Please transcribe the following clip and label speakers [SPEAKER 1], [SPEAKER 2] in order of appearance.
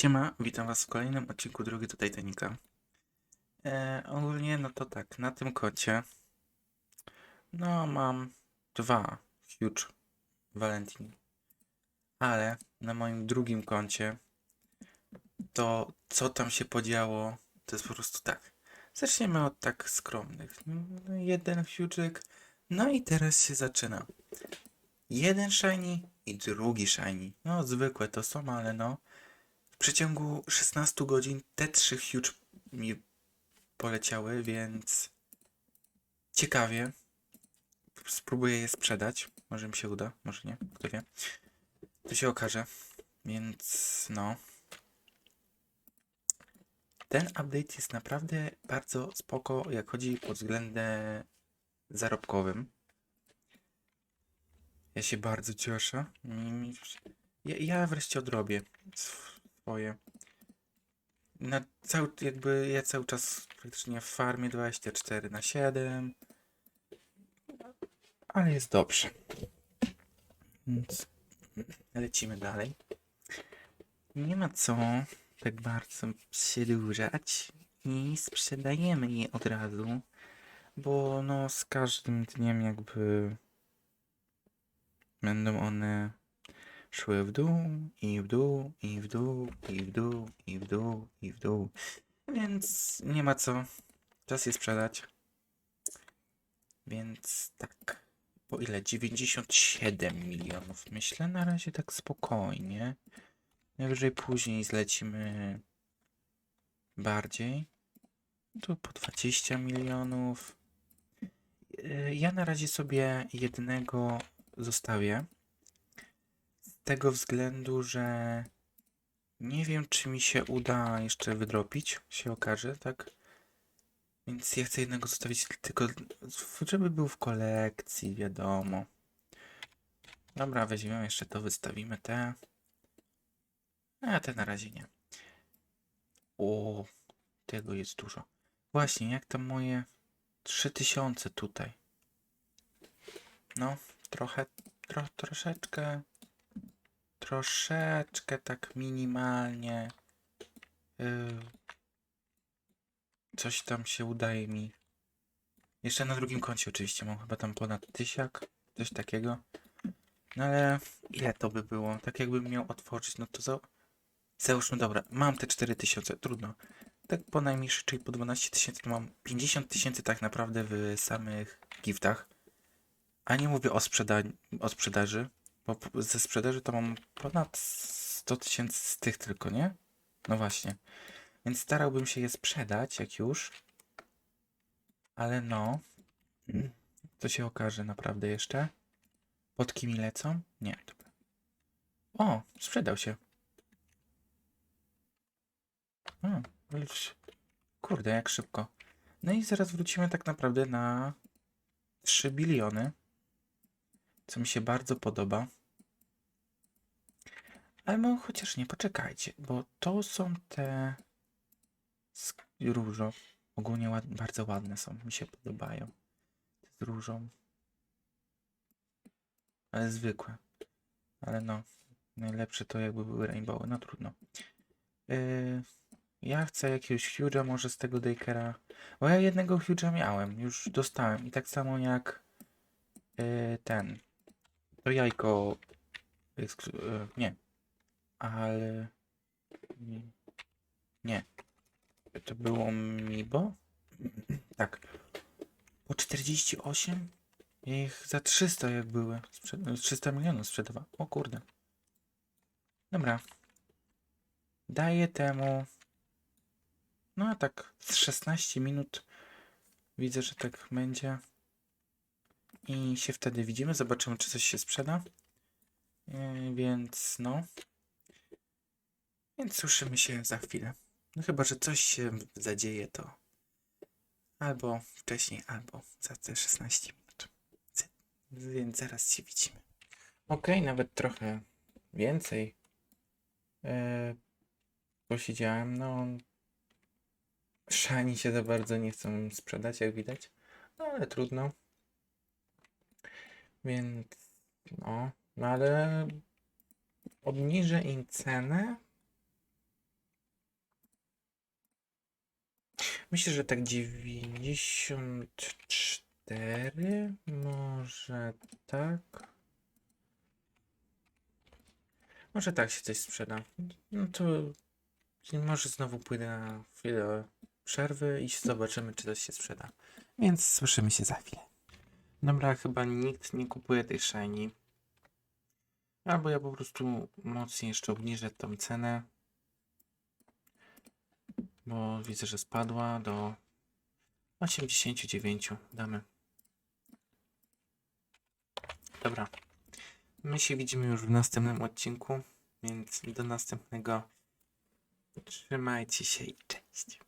[SPEAKER 1] Siema, witam was w kolejnym odcinku Drogi do Titanica. E, ogólnie, no to tak, na tym koncie no mam dwa huge Valentin, ale na moim drugim koncie to co tam się podziało, to jest po prostu tak. Zaczniemy od tak skromnych. Jeden huge'yk, no i teraz się zaczyna. Jeden shiny i drugi shiny. No zwykłe to są, ale no przeciągu 16 godzin te trzy huge mi poleciały, więc ciekawie. Spróbuję je sprzedać. Może mi się uda, może nie, kto wie. To się okaże. Więc no. Ten update jest naprawdę bardzo spoko, jak chodzi pod względem zarobkowym. Ja się bardzo cieszę. Ja, ja wreszcie odrobię swoje. Na cały, jakby ja cały czas praktycznie w farmie 24 na 7. Ale jest dobrze. Więc lecimy dalej. Nie ma co tak bardzo przedłużać i sprzedajemy je od razu, bo no z każdym dniem jakby będą one szły w dół i w dół i w dół i w dół i w dół i w dół. Więc nie ma co. Czas je sprzedać. Więc tak. Po ile? 97 milionów. Myślę na razie tak spokojnie. Najwyżej później zlecimy bardziej. Tu po 20 milionów. Yy, Ja na razie sobie jednego zostawię. Tego względu, że nie wiem, czy mi się uda jeszcze wydropić, się okaże, tak? Więc ja chcę jednego zostawić tylko, żeby był w kolekcji, wiadomo. Dobra, weźmiemy jeszcze to, wystawimy te. A te na razie nie. O, tego jest dużo. Właśnie, jak tam moje 3000 tutaj? No, trochę, tro, troszeczkę, troszeczkę tak minimalnie. Yy, coś tam się udaje mi. Jeszcze na drugim koncie oczywiście mam chyba tam ponad tysiak, coś takiego. No ale ile to by było? Tak jakbym miał otworzyć, no to za... Załóżmy, dobra, mam te 4000, trudno. Tak po najmniejszej, czyli po 12 tysięcy, to mam 50 tysięcy tak naprawdę w samych giftach. A nie mówię o, sprzeda o sprzedaży, bo ze sprzedaży to mam ponad 100 tysięcy z tych tylko, nie? No właśnie. Więc starałbym się je sprzedać, jak już. Ale no. To się okaże naprawdę jeszcze. Pod kimi lecą? Nie. O, sprzedał się. Sz- kurde, jak szybko. No i zaraz wrócimy tak naprawdę na 3 biliony. Co mi się bardzo podoba. Ale no, chociaż nie, poczekajcie, bo to są te z różą. Ogólnie ład, bardzo ładne są, mi się podobają. Z różą. Ale zwykłe. Ale no, najlepsze to jakby były rainbowy, no trudno. Yy, ja chcę jakiegoś huge'a może z tego Dakera. Bo ja jednego huge'a miałem, już dostałem. I tak samo jak yy, ten. To jajko. eksklu- yy, nie. Ale. Nie. To było Mibo? Tak. Po 48? Ja ich za 300 jak były. Sprze- 300 milionów sprzedawałem. O kurde. Dobra. Daję temu. No a tak z 16 minut widzę, że tak będzie. I się wtedy widzimy. Zobaczymy, czy coś się sprzeda. Yy, więc no. Więc słyszymy się za chwilę. No chyba, że coś się zadzieje, to albo wcześniej, albo za te 16 minut. Więc zaraz się widzimy. Okej, nawet trochę więcej e, posiedziałem. No, szani się za bardzo nie chcą sprzedać, jak widać. No, ale trudno. Więc no, no ale obniżę im cenę. Myślę, że tak 94, może tak. Może tak się coś sprzeda. No to może znowu pójdę na chwilę przerwy i zobaczymy, czy coś się sprzeda. Więc słyszymy się za chwilę. Dobra, chyba nikt nie kupuje tej shiny. Albo ja po prostu mocniej jeszcze obniżę tą cenę. Bo widzę, że spadła do 89. Damy. Dobra. My się widzimy już w następnym odcinku, więc do następnego. Trzymajcie się i cześć.